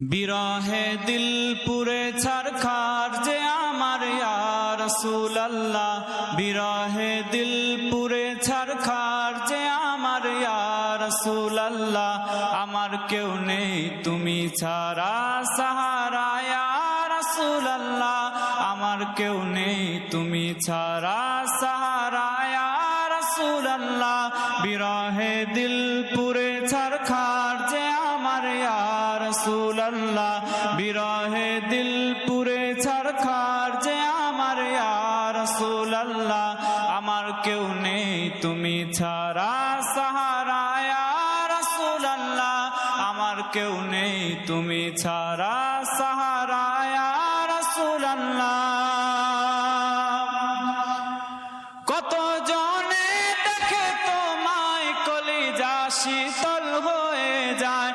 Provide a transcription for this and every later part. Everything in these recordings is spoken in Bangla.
বিরহে দিল পুরে ছারখার যে আমার ইয়ার আল্লাহ বিরহে দিল পুরে ছারখার যে আমার ইয়ার আল্লাহ আমার কেউ নেই তুমি ছাড়া সাহারা ইয়ার আল্লাহ আমার কেউ নেই তুমি ছাড়া সাহারা ইয়ার আল্লাহ বিরহে দিল আল্লাহ, বিরহে দিল পুরে ছারখার যে আমার ইয়ার আল্লাহ আমার কেউ নেই, তুমি ছাড়া সাহারা ইয়ার আল্লাহ আমার কেউ নেই, তুমি ছাড়া সাহারা ইয়ার আল্লাহ কত জনে দেখে তোমায় কলিজা শীতল হয়ে যায়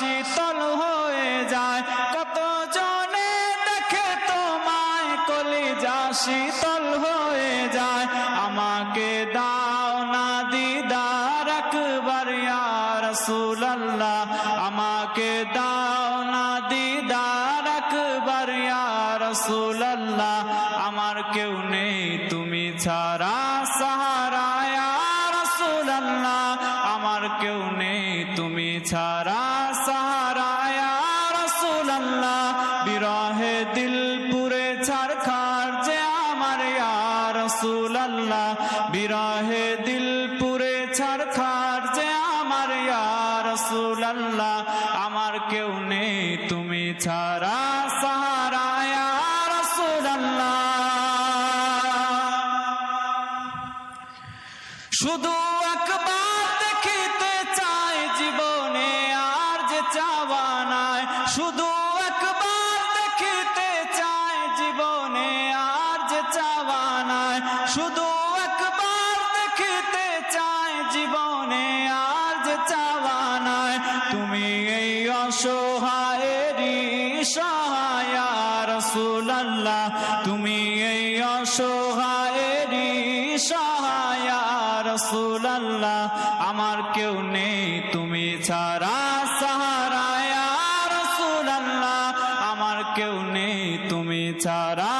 শীতল হয়ে যায়। কত জনে দেখে তোমায় কলিজা শীতল হয়ে যায়। আমাকে দাও না দিদার একবার ইয়ার রাসূলুল্লাহ। আমাকে দাও না দিদার একবার ইয়ার রাসূলুল্লাহ। আমার কেউ নেই, তুমি ছাড়া সাহারা ইয়ার রাসূলুল্লাহ। আমার কেউ নেই, তুমি ছাড়া ছারখার যে আমার ইয়ার রাসূলুল্লাহ। বিরহে দিল পুরে ছারখার যে আমার ইয়ার রাসূলুল্লাহ। আমার কেউ নেই তুমি ছাড়া শুধু একবার দেখিতে চাই জীবনে আর যে চাওয়া নাই। শুধু সহায় রসুল্লাহ তুমি এই অসহায়ের সহায় রসুল্লাহ আমার কেউ নেই, তুমি ছাড়া সাহারায় রসুল্লাহ আমার কেউ নেই, তুমি ছাড়া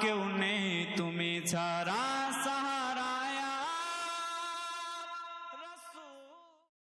কেউ নেই তুমি ছাড়া